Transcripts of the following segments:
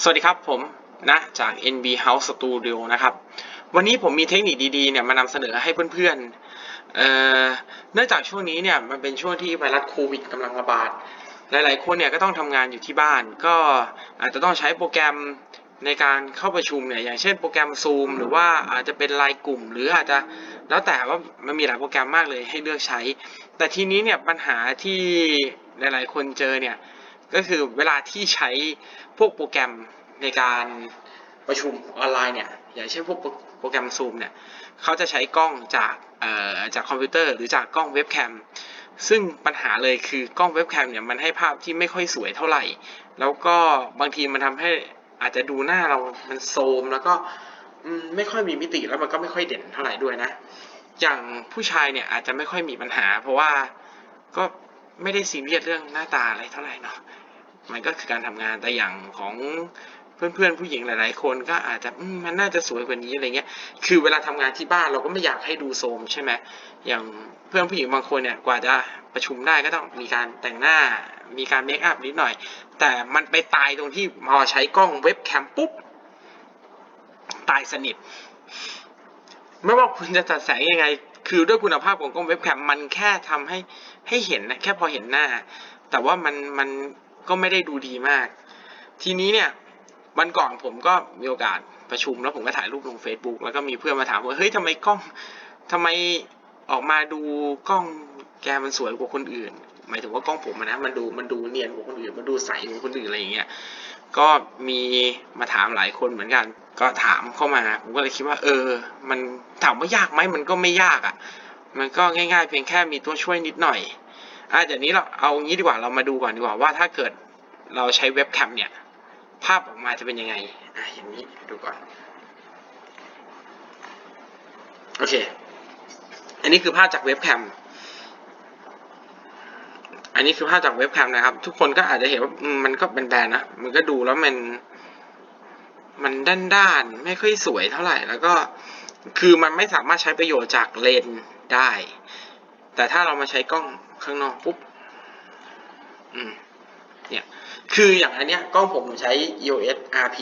สวัสดีครับผมนะจาก NB House Studio นะครับ วันนี้ผมมีเทคนิคดีๆเนี่ยมานำเสนอให้เพื่อนๆเอ่อเนื่องจากช่วงนี้เนี่ยมันเป็นช่วงที่ไวรัสโควิดกำลังระบาด หลายๆคนเนี่ยก็ต้องทำงานอยู่ที่บ้าน ก็อาจจะต้องใช้โปรแกรมในการเข้าประชุมเนี่ยอย่างเช่นโปรแกรม Zoom หรือว่าอาจจะเป็นไลน์กลุ่ม หรืออาจจะแล้วแต่ว่ามันมีหลายโปรแกรมมากเลยให้เลือกใช้ แต่ทีนี้เนี่ยปัญหาที่หลาย ๆ คนเจอเนี่ย ก็คือเวลาที่ใช้พวกโปรแกรมในการประชุมออนไลน์เนี่ยอย่างเช่นพวกโปรแกรม Zoom เนี่ยเขาจะใช้กล้องจากเอ่อจากคอมพิวเตอร์หรือจากกล้องเว็บแคมซึ่งปัญหาเลยคือกล้องเว็บแคมเนี่ยมันให้ภาพที่ไม่ค่อยสวยเท่าไหร่ แล้วก็บางทีมันทำให้อาจจะดูหน้าเรามันโซมแล้วก็ไม่ค่อยมีมิติแล้วมันก็ไม่ค่อยเด่นเท่าไหร่ด้วยนะ อย่างผู้ชายเนี่ยอาจจะไม่ค่อยมีปัญหา เพราะว่าก็ ไม่ได้ซีเรียสเรื่องหน้าตาอะไรเท่าไหร่เนาะมันก็คือการทำงานแต่อย่างของเพื่อนๆผู้หญิงหลาย ๆ คนก็อาจจะมมันน่าจะสวยกว่านี้อะไรเงี้ย คือเวลาทำงานที่บ้านเราก็ไม่อยากให้ดูโทรมใช่ไหมอย่างเพื่อนผู้หญิงบางคนเนี่ยกว่าจะประชุมได้ก็ต้องมีการแต่งหน้า มีการเมคอัพนิดหน่อย แต่มันไปตายตรงที่พอใช้กล้องเว็บแคมปุ๊บตายสนิท ไม่ว่าคุณจะจัดแสงยังไง คือด้วยคุณภาพของกล้องเว็บแคมมันแค่ทำให้ ให้เห็นนะแค่พอเห็นหน้า แต่ว่ามันมันก็ไม่ได้ดูดีมาก ทีนี้เนี่ยวันก่อนผมก็มีโอกาสประชุมแล้วผมก็ถ่ายรูปลง Facebook แล้วก็มีเพื่อนมาถามว่าเฮ้ยทำไมกล้องทำไมออกมาดูกล้องแกมันสวยกว่าคนอื่น หมายถึงว่ากล้องผมนะมันดูมันดูเนียนกว่าคนอื่น มันดูใสกว่าคนอื่นอะไรอย่างเงี้ยก็มีมาถามหลายคนเหมือนกัน ก็ถามเข้ามา ผมก็เลยคิดว่า เออ มันถามว่ายากไหมมันก็ไม่ยากอะ่ะ มันก็ง่ายๆ เพียงแค่มีตัวช่วยนิดหน่อยอะเดี๋ยวนี้เราเอางี้ดีกว่าเรามาดูก่อนดีกว่าว่าถ้าเกิดเราใช้เว็บแคมเนี่ย ภาพออกมาจะเป็นยังไงอะอย่างนี้ดูก่อนโอเค อันนี้คือภาพจากเว็บแคมอันนี้คือภาพจากเว็บแคมนะครับ ทุกคนก็อาจจะเห็นว่ามันก็เป็นแบนๆนะ มันก็ดูแล้วมัน มันด้านๆไม่ค่อยสวยเท่าไหร่ แล้วก็ คือมันไม่สามารถใช้ประโยชน์จากเลน ได้ แต่ถ้าเรามาใช้กล้องข้างนอกปุ๊บอืมเนี่ยคืออย่างอันเนี้ยกล้องผมใช้ EOS RP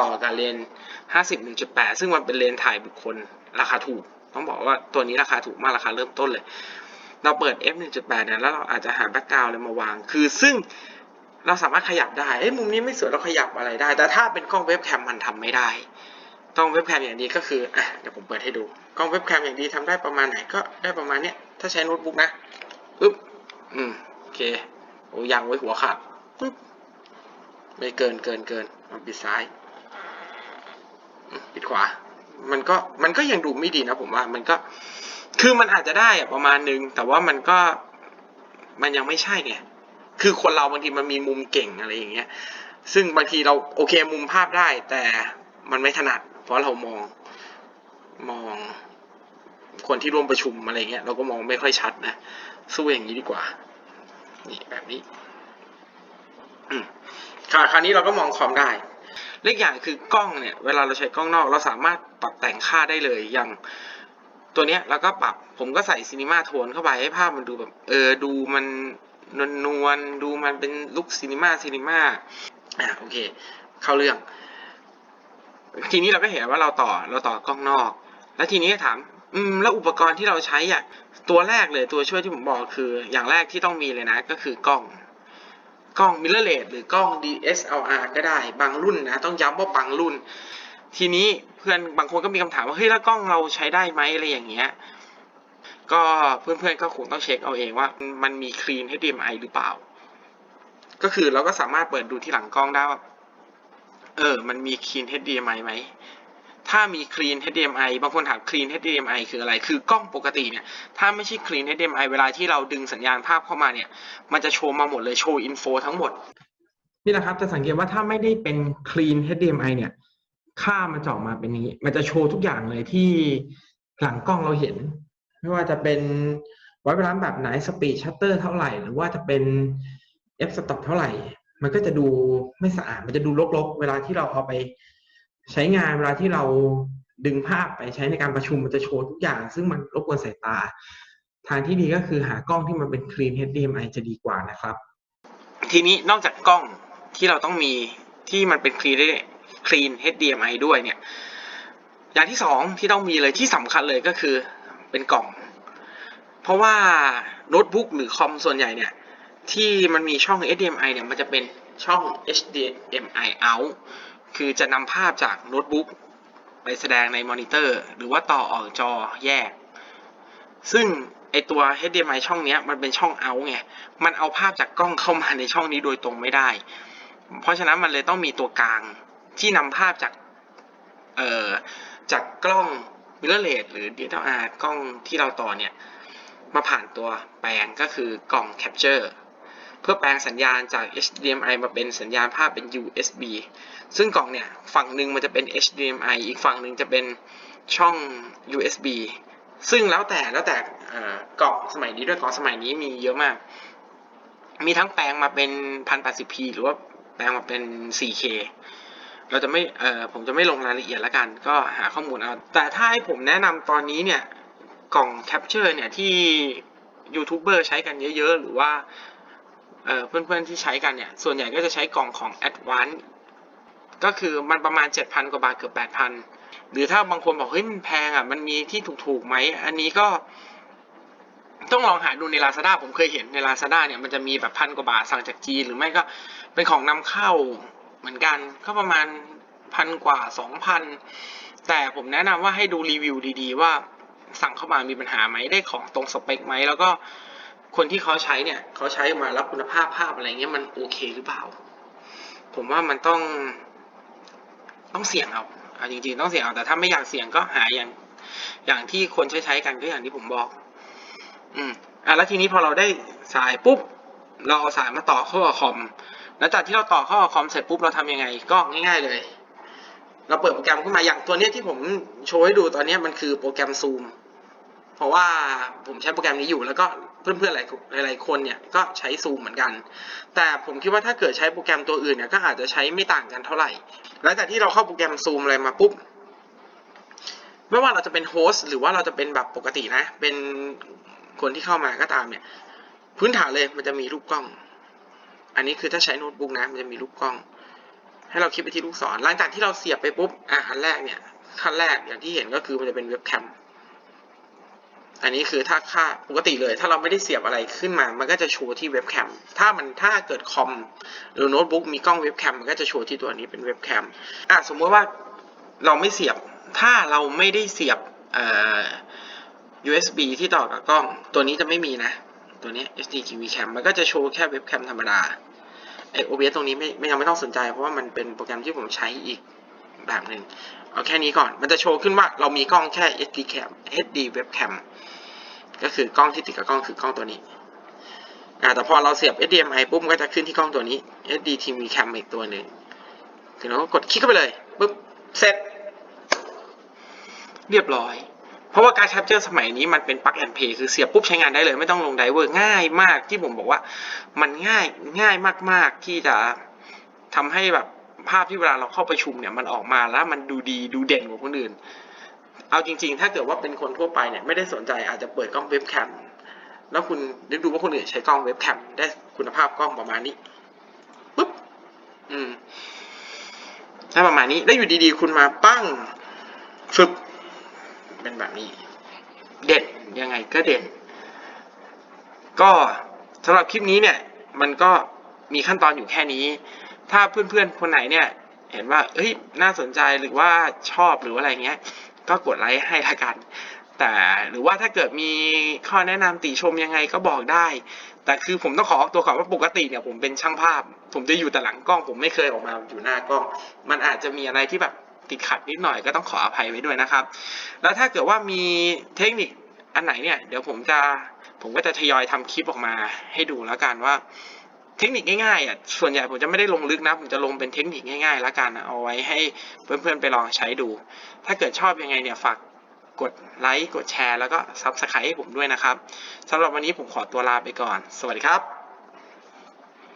ต่อกับเลนส์50 1.8 ซึ่งมันเป็นเลนส์ถ่ายบุคคลราคาถูก ต้องบอกว่าตัวนี้ราคาถูกมากราคาเริ่มต้นเลย เราเปิด f 1.8เนี่ยแล้วเราอาจจะหาแบ็กกราวด์อะไรมาวาง คือซึ่งเราสามารถขยับได้เอ้ยมุมนี้ไม่สวยเราขยับอะไรได้ แต่ถ้าเป็นกล้องเว็บแคมมันทำไม่ได้ กล้องเว็บแคมอย่างดีก็คืออะเดี๋ยวผมเปิดให้ดูกล้องเว็บแคมอย่างดีทำได้ประมาณไหนก็ได้ประมาณเนี้ยถ้าใช้โน้ตบุ๊กนะปึ๊บอืมโอเคโอ้ยังไว้หัวขาดปึ๊บไม่เกินเกินเกินเอาปิดซ้ายปิดขวา มันก็มันก็ยังดูไม่ดีนะผมว่ามันก็คือมันอาจจะได้ประมาณนึง แต่ว่ามันก็มันยังไม่ใช่ไงคือคนเราบางทีมันมีมุมเก่งอะไรอย่างเงี้ย ซึ่งบางทีเราโอเคมุมภาพได้แต่มันไม่ถนัด เพราะเรามองมองคนที่ร่วมประชุมอะไรเงี้ยเราก็มองไม่ค่อยชัดนะสู้อย่างนี้ดีกว่า นี่แบบนี้ค่ะคราวนี้เราก็มองคอมได้เล็กอย่างคือกล้องเนี่ย เวลาเราใช้กล้องนอกเราสามารถปรับแต่งค่าได้เลยอย่างตัวเนี้ยแล้วก็ปรับผมก็ใส่ซีนิมาโทนเข้าไปให้ภาพมันดูแบบ เออดูมันนวลนวลๆดูมันเป็นลุคซีนิมาซีนิมาอะโอเค เข้าเรื่อง ทีนี้เราก็เห็นว่าเราต่อเราต่อกล้องนอก แล้วทีนี้ถามอืมแล้วอุปกรณ์ที่เราใช้อะตัวแรกเลยตัวช่วยที่ผมบอกคือ อย่างแรกที่ต้องมีเลยนะก็คือกล้อง กล้อง mirrorless หรือกล้อง DSLR ก็ได้บางรุ่นนะ ต้องย้ำว่าบางรุ่น ทีนี้เพื่อนบางคนก็มีคำถามว่าเฮ้ยแล้วกล้องเราใช้ได้ไหมอะไรอย่างเงี้ยก็เพื่อนๆก็คงต้องเช็คเอาเองว่ามันมี clean HDMI หรือเปล่า ก็คือเราก็สามารถเปิดดูที่หลังกล้องได้ว่า เออ มันมี clean HDMI ไหม ถ้ามี clean HDMI บางคนถาม clean HDMI คืออะไร คือกล้องปกติเนี่ย ถ้าไม่ใช่ clean HDMI เวลาที่เราดึงสัญญาณภาพเข้ามาเนี่ย มันจะโชว์มาหมดเลย โชว์อินโฟทั้งหมด นี่แหละครับ จะสังเกตว่าถ้าไม่ได้เป็น clean HDMI เนี่ย ค่ามันจะออกมาเป็นนี้ มันจะโชว์ทุกอย่างเลยที่หลังกล้องเราเห็น ไม่ว่าจะเป็นไว้เวลาแบบไหน สปีดชัตเตอร์เท่าไหร่ หรือว่าจะเป็น f stop เท่าไหร่ มันก็จะดูไม่สะอาด มันจะดูรกๆ เวลาที่เราเอาไปใช้งานเวลาที่เราดึงภาพไปใช้ในการประชุมมันจะโชว์ทุกอย่าง ซึ่งมันรบกวนสายตา ทางที่ดีก็คือหากล้องที่มันเป็น clean HDMI จะดีกว่านะครับ ทีนี้นอกจากกล้องที่เราต้องมีที่มันเป็น clean clean HDMI ด้วยเนี่ย อย่างที่สองที่ต้องมีเลยที่สำคัญเลยก็คือเป็นกล่อง เพราะว่าโน้ตบุ๊กหรือคอมส่วนใหญ่เนี่ย ที่มันมีช่อง HDMI เนี่ยมันจะเป็นช่อง HDMI out คือจะนำภาพจากโน้ตบุ๊กไปแสดงในมอนิเตอร์ หรือว่าต่อออกจอแยก ซึ่งไอตัว HDMI ช่องเนี้ยมันเป็นช่อง out ไง มันเอาภาพจากกล้องเข้ามาในช่องนี้โดยตรงไม่ได้ เพราะฉะนั้นมันเลยต้องมีตัวกลางที่นำภาพจาก เอ่อ จากกล้อง mirrorless หรือ DSLR กล้องที่เราต่อเนี่ย มาผ่านตัวแปลงก็คือกล่อง capture เพื่อแปลงสัญญาณจาก HDMI มาเป็นสัญญาณภาพเป็น USB ซึ่งกล่องเนี่ยฝั่งหนึ่งมันจะเป็น HDMI อีกฝั่งหนึ่งจะเป็นช่อง USB ซึ่งแล้วแต่แล้วแต่กล่องสมัยนี้ด้วยกล่องสมัยนี้มีเยอะมาก มีทั้งแปลงมาเป็น 1080p หรือว่าแปลงมาเป็น 4K เราจะไม่เออผมจะไม่ลงรายละเอียดล้วกัน ก็หาข้อมูลเอา แต่ถ้าให้ผมแนะนำตอนนี้เนี่ย กล่อง Capture เนี่ยที่ยูทูบเบอร์ใช้กันเยอะๆ หรือว่า เพื่อนๆที่ใช้กันเนี่ย ส่วนใหญ่ก็จะใช้กล่องของ Advanced ก็คือมันประมาณ 7,000 กว่าบาทเกือบ 8,000 หรือถ้าบางคนบอก เฮ้ย มันแพงอะ มันมีที่ถูกๆไหม อันนี้ก็ ต้องลองหาดูใน Lazada ผมเคยเห็นใน Lazada เนี่ย มันจะมีแบบพันกว่าบาทสั่งจากจีน หรือไม่ก็เป็นของนำเข้าเหมือนกันก็ประมาณพันกว่าสองพันแต่ผมแนะนำว่าให้ดูรีวิวดีๆ ว่าสั่งเข้ามามีปัญหาไหมได้ของตรงสเปคไหมแล้วก็ คนที่เขาใช้เนี่ยเขาใช้มาแล้วคุณภาพภาพอะไรเงี้ยมันโอเคหรือเปล่า ผมว่ามันต้องต้องเสี่ยงเอาเอาจริงๆต้องเสี่ยงเอาแต่ถ้าไม่อยากเสี่ยงก็หาอย่างอย่างที่คนใช้ใช้กันก็อย่างที่ผมบอก อืมอะแล้วทีนี้พอเราได้สายปุ๊บเราเอาสายมาต่อเข้ากับคอมแล้วจากที่เราต่อเข้ากับคอมเสร็จปุ๊บเราทำยังไงก็ง่าย ๆเลย เราเปิดโปรแกรมขึ้นมาอย่างตัวเนี้ยที่ผมโชว์ให้ดูตอนนี้มันคือโปรแกรม Zoom เพราะว่าผมใช้โปรแกรมนี้อยู่แล้วก็ เพื่อนๆหลายๆคนเนี่ยก็ใช้ Zoom เหมือนกัน แต่ผมคิดว่าถ้าเกิดใช้โปรแกรมตัวอื่นเนี่ยก็อาจจะใช้ไม่ต่างกันเท่าไหร่หลังจากที่เราเข้าโปรแกรม Zoom อะไรมาปุ๊บไม่ว่าเราจะเป็นโฮสต์หรือว่าเราจะเป็นแบบปกตินะ เป็นคนที่เข้ามาก็ตามเนี่ย พื้นฐานเลยมันจะมีรูปกล้อง อันนี้คือถ้าใช้โน้ตบุ๊กนะมันจะมีรูปกล้อง ให้เราคลิกไปที่ลูกศรหลังจากที่เราเสียบไปปุ๊บอะอันแรกเนี่ยขั้นแรกอย่างที่เห็นก็คือมันจะเป็นเว็บแคม อันนี้คือถ้าค่าปกติเลย ถ้าเราไม่ได้เสียบอะไรขึ้นมา มันก็จะโชว์ที่เว็บแคม ถ้ามันถ้าเกิดคอมหรือโน้ตบุ๊กมีกล้องเว็บแคมมันก็จะโชว์ที่ตัวนี้เป็นเว็บแคมอะสมมติว่าเราไม่เสียบ ถ้าเราไม่ได้เสียบเอ่อ USB ที่ต่อกับกล้อง ตัวนี้จะไม่มีนะ ตัวนี้ SD TV Cam มันก็จะโชว์แค่เว็บแคมธรรมดาไอ OBS ตรงนี้ไม่ไม่ยังไม่ต้องสนใจ เพราะว่ามันเป็นโปรแกรมที่ผมใช้อีก แบบหนึ่งเอาแค่นี้ก่อน มันจะโชว์ขึ้นว่าเรามีกล้องแค่ SD Cam HD Webcam ก็คือกล้องที่ติดกับกล้องคือกล้องตัวนี้แต่พอเราเสียบ HDMI ปุ๊บก็จะขึ้นที่กล้องตัวนี้ SD TV Cam อีกตัวหนึ่งถึงเราก็กดคลิกเข้าไปเลยปุ๊บเสร็จ เรียบร้อย เพราะว่าการแคปเจอร์สมัยนี้มันเป็น plug and play คือเสียบปุ๊บใช้งานได้เลย ไม่ต้องลงไดเวอร์ง่ายมากที่ผมบอกว่า มันง่ายง่ายมาก ๆที่จะทำให้แบบ ภาพที่เวลาเราเข้าประชุมเนี่ยมันออกมาแล้วมันดูดีดูเด่นกว่าคนอื่น เอาจริง ๆ ถ้าเกิดว่าเป็นคนทั่วไปเนี่ยไม่ได้สนใจอาจจะเปิดกล้องเว็บแคมแล้วคุณนึกดูว่าคนอื่นใช้กล้องเว็บแคมได้คุณภาพกล้องประมาณนี้ปุ๊บอืมถ้าประมาณนี้แล้วอยู่ดีๆ คุณมาปั้งฝึกเป็นแบบนี้ เด่นยังไงก็เด่น ก็สำหรับคลิปนี้เนี่ย มันก็มีขั้นตอนอยู่แค่นี้ ถ้าเพื่อนๆคนไหนเนี่ยเห็นว่าเฮ้ยน่าสนใจหรือว่าชอบหรือว่าอะไรเงี้ย ก็กดไลค์ให้ละกัน แต่หรือว่าถ้าเกิดมีข้อแนะนำติชมยังไงก็บอกได้ แต่คือผมต้องขอออกตัวก่อนว่าปกติเนี่ยผมเป็นช่างภาพ ผมจะอยู่แต่หลังกล้อง ผมไม่เคยออกมาอยู่หน้ากล้อง มันอาจจะมีอะไรที่แบบติดขัดนิดหน่อยก็ต้องขออภัยไว้ด้วยนะครับ แล้วถ้าเกิดว่ามีเทคนิคอันไหนเนี่ย เดี๋ยวผมจะผมก็จะทยอยทำคลิปออกมาให้ดูแล้วกันว่า เทคนิคง่ายๆอะส่วนใหญ่ผมจะไม่ได้ลงลึกนะ ผมจะลงเป็นเทคนิคง่ายๆแล้วกันนะเอาไว้ให้เพื่อนๆไปลองใช้ดู ถ้าเกิดชอบยังไงเนี่ยฝากกดไลค์กดแชร์แล้วก็ซับสไครต์ให้ผมด้วยนะครับสำหรับวันนี้ผมขอตัวลาไปก่อน สวัสดีครับ